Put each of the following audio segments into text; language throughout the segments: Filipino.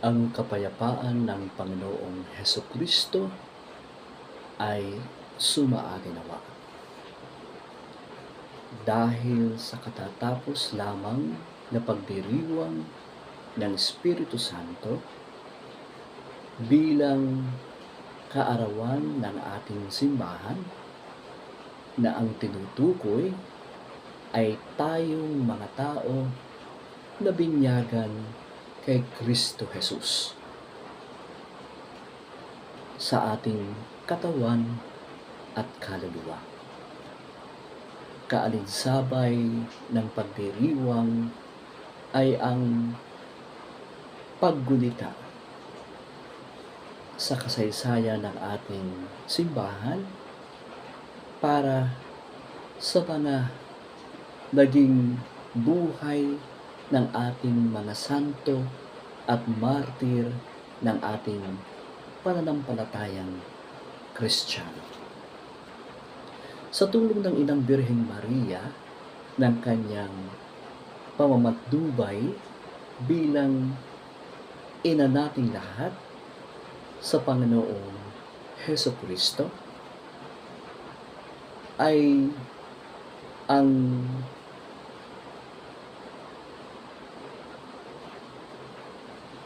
ang kapayapaan ng Panginoong Heso Kristo ay sumaaginawa. Dahil sa katatapos lamang na pagdiriwang ng Espiritu Santo bilang kaarawan ng ating simbahan na ang tinutukoy ay tayong mga tao na binyagan kay Kristo Jesus sa ating katawan at kaluluwa. Kaalinsabay ng pagdiriwang ay ang paggunita sa kasaysayan ng ating simbahan para sa mga naging buhay ng ating mga santo at martir ng ating pananampalatayang Kristiyano. Sa tulong ng Inang Birheng Maria ng kanyang pamamatnubay bilang ina nating lahat sa Panginoong Heso Kristo ay ang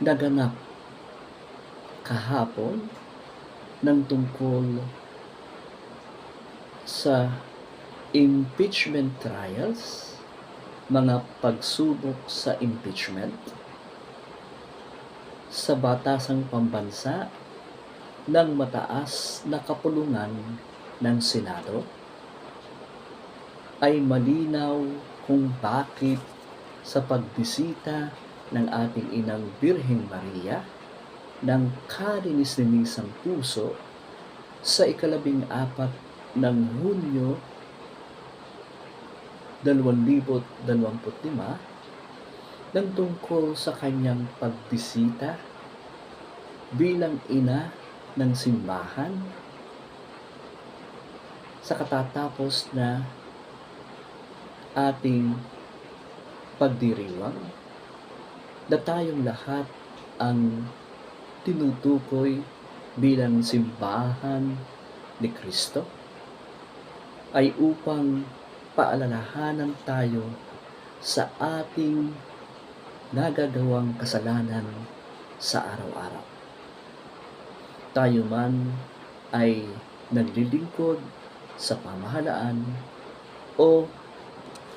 naganap kahapon ng tungkol sa impeachment trials, mga pagsubok sa impeachment, sa batasang pambansa ng mataas na kapulungan ng Senado, ay malinaw kung bakit sa pagbisita ng ating inang Birheng Maria ng kalinis-linisang puso sa ikalabing apat ng Hunyo 2025 ng tungkol sa kanyang pagbisita bilang ina ng simbahan sa katatapos na ating pagdiriwang na tayong lahat ang tinutukoy bilang simbahan ni Kristo ay upang paalalahanan tayo sa ating nagagawang kasalanan sa araw-araw. Tayo man ay naglilingkod sa pamahalaan o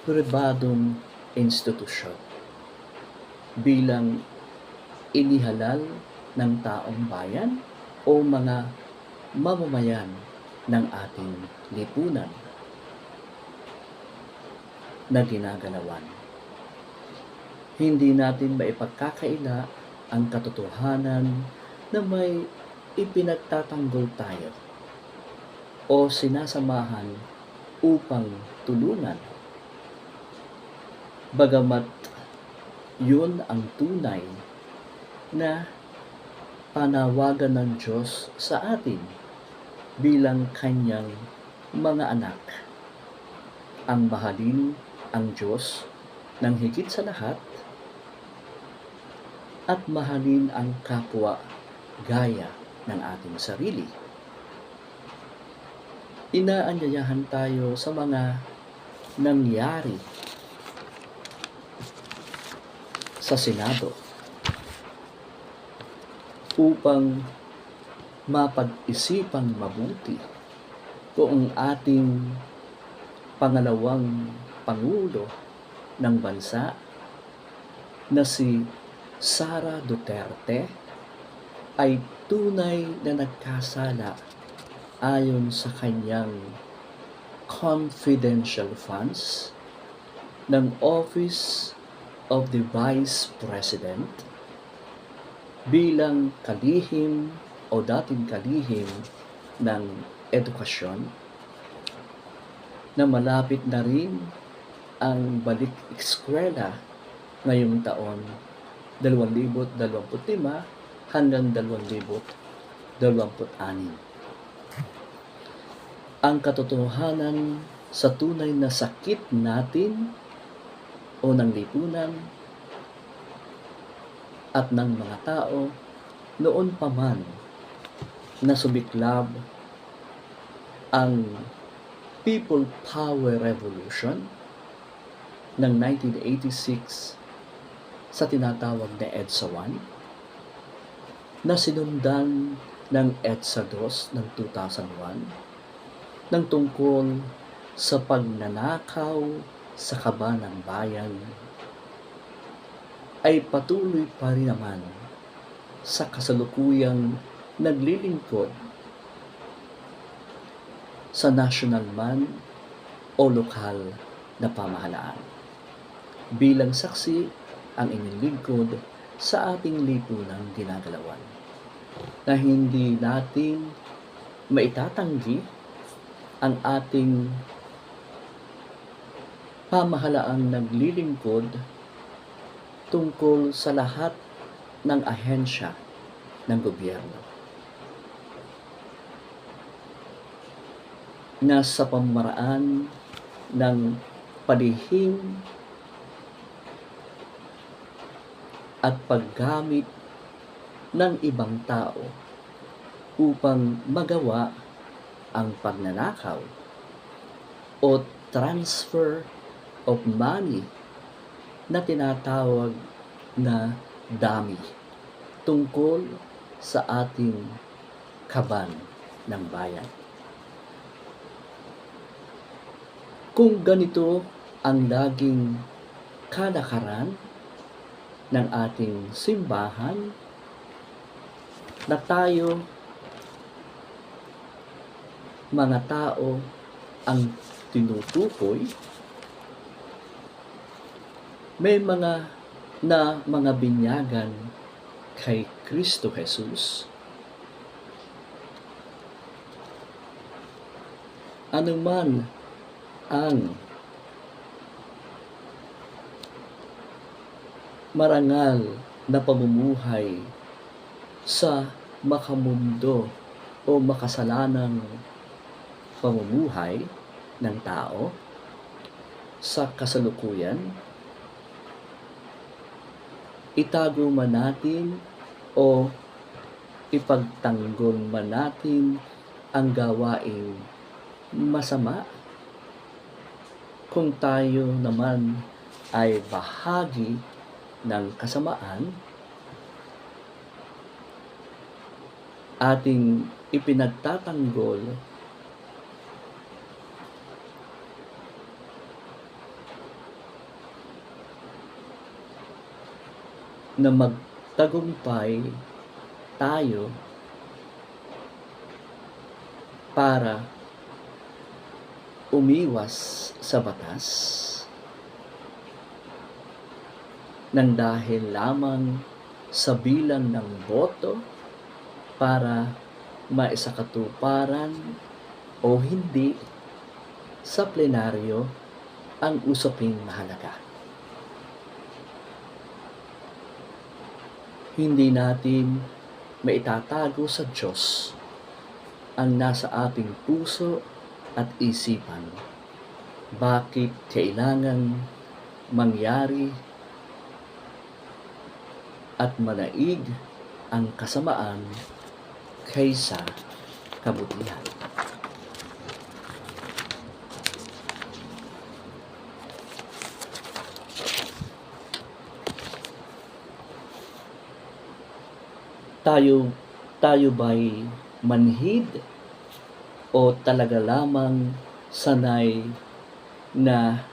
pribadong institusyon bilang inihalal ng taong bayan o mga mamamayan ng ating lipunan na ginagalawan. Hindi natin maipagkakaila ang katotohanan na may ipinagtatanggol tayo o sinasamahan upang tulungan. Bagamat yun ang tunay na panawagan ng Diyos sa atin bilang kanyang mga anak. Ang mahalin ang Diyos ng higit sa lahat at mahalin ang kapwa gaya ng ating sarili. Inaanyayahan tayo sa mga nangyari sa Senado upang mapag-isipang mabuti kung ating pangalawang Pangulo ng bansa na si Sara Duterte ay tunay na nagkasala ayon sa kanyang confidential funds ng Office of the Vice President bilang kalihim o dating kalihim ng edukasyon na malapit na rin ang balik eskwela ngayong taon 2025 hanggang 2026. Ang katotohanan sa tunay na sakit natin o ng lipunan at ng mga tao noon pa man na sumiklab ang People Power Revolution ng 1986 sa tinatawag na EDSA 1 na sinundan ng EDSA 2 ng 2001 ng tungkol sa pagnanakaw sa kaba ng bayan ay patuloy pa rin naman sa kasalukuyang naglilingkod sa national man o lokal na pamahalaan. Bilang saksi ang inyong lingkod sa ating lipunang ginagalawan na hindi natin maitatanggi ang ating pamahalaang naglilingkod tungkol sa lahat ng ahensya ng gobyerno. Na sa pamaraan ng palihim at paggamit ng ibang tao upang magawa ang pagnanakaw o transfer of money na tinatawag na dami tungkol sa ating kaban ng bayan. Kung ganito ang laging kalakaran ng ating simbahan na tayo mga tao ang tinutukoy may mga na mga binyagan kay Kristo Jesus. Anuman ang marangal na pamumuhay sa makamundo o makasalanang pamumuhay ng tao sa kasalukuyan, itago man natin o ipagtanggol man natin ang gawaing masama. Kung tayo naman ay bahagi ng kasamaan ating ipinagtatanggol na magtagumpay tayo para umiwas sa batas nang dahil lamang sa bilang ng boto para maisakatuparan o hindi sa plenaryo ang usaping mahalaga. Hindi natin maitatago sa Diyos ang nasa ating puso at isipan. Bakit kailangan mangyari at manaig ang kasamaan kaysa kabutihan. Tayo tayo ba'y manhid o talaga lamang sanay na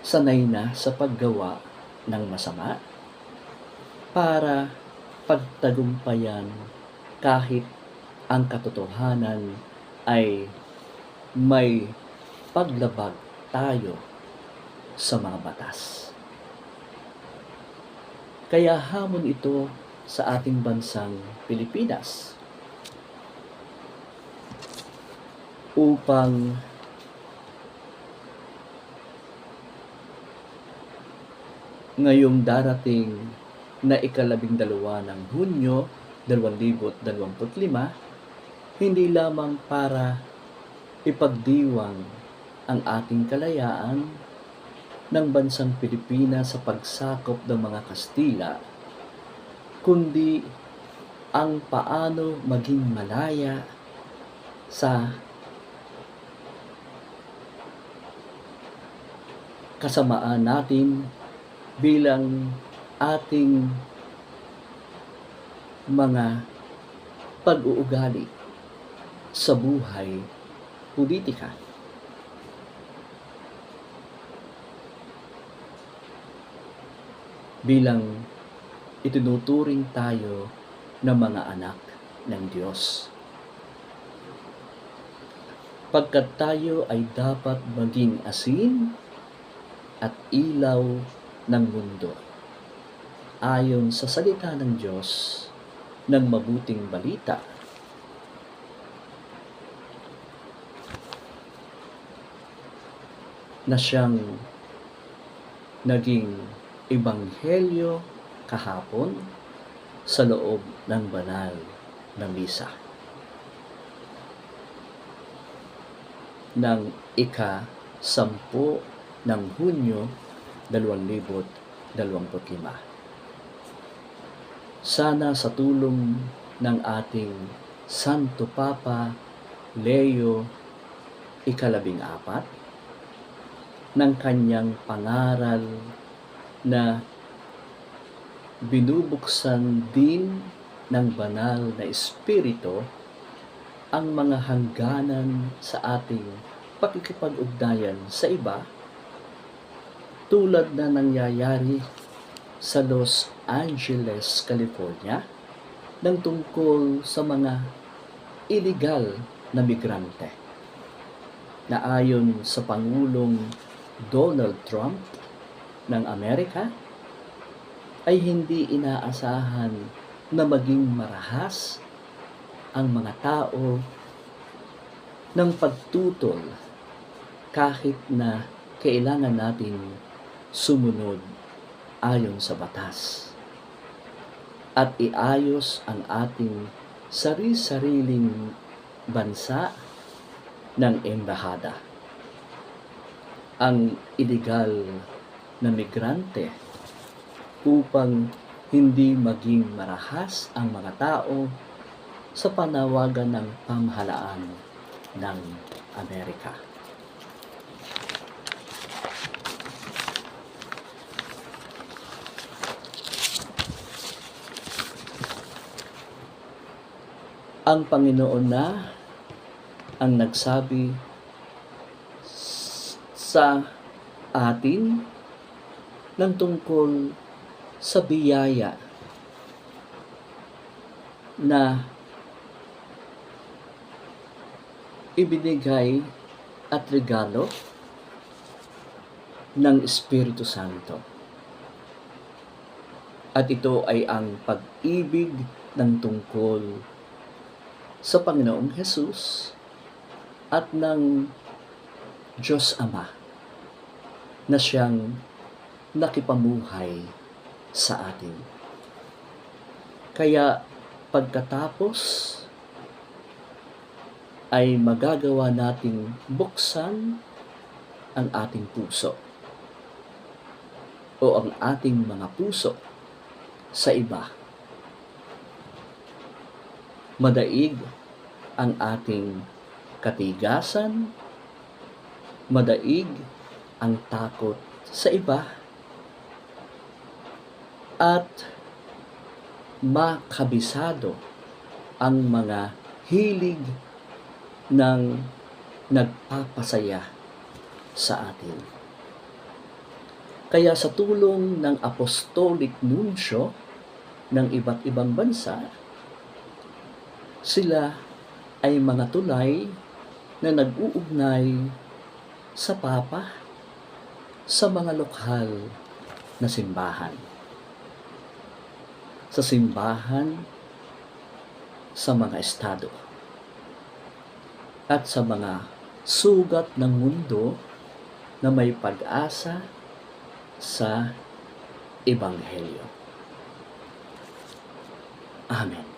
sanay na sa paggawa ng masama para pagtagumpayan kahit ang katotohanan ay may paglabag tayo sa mga batas. Kaya hamon ito sa ating bansang Pilipinas upang ngayong darating na ikalabing dalawa ng Hunyo 2025, hindi lamang para ipagdiwang ang ating kalayaan ng bansang Pilipinas sa pagsakop ng mga Kastila, kundi ang paano maging malaya sa kasamaan natin bilang ating mga pag-uugali sa buhay politika. Bilang itinuturing tayo ng mga anak ng Diyos. Pagkat tayo ay dapat maging asin at ilaw ng mundo. Ayon sa salita ng Diyos ng mabuting balita. Na siyang naging ebanghelyo kahapon sa loob ng banal na misa. ng ika-sampu ng Hunyo 2025. Sana sa tulong ng ating Santo Papa Leo ikalabing apat ng kanyang pangaral na binubuksan din ng banal na espiritu ang mga hangganan sa ating pakikipag-ugnayan sa iba tulad na nangyayari sa Los Angeles, California ng tungkol sa mga illegal na migrante. Na ayon sa Pangulong Donald Trump ng Amerika ay hindi inaasahan na maging marahas ang mga tao ng pagtutol kahit na kailangan natin sumunod ayon sa batas at iayos ang ating sari-sariling bansa ng embahada. Ang illegal na migrante upang hindi maging marahas ang mga tao sa panawagan ng pamahalaan ng Amerika. Ang Panginoon na ang nagsabi sa atin ng tungkol sa biyaya na ibinigay at regalo ng Espiritu Santo. At ito ay ang pag-ibig ng tungkol sa Panginoong Hesus at ng Diyos Ama na siyang nakipamuhay sa atin. Kaya pagkatapos ay magagawa nating buksan ang ating puso o ang ating mga puso sa iba. Madaig ang ating katigasan, madaig ang takot sa iba, at makabisado ang mga hilig ng nagpapasaya sa atin. Kaya sa tulong ng apostolic nuncio ng iba't ibang bansa, sila ay mga tulay na nag-uugnay sa Papa sa mga lokal na simbahan. Sa simbahan sa mga estado at sa mga sugat ng mundo na may pag-asa sa Ebanghelyo. Amen.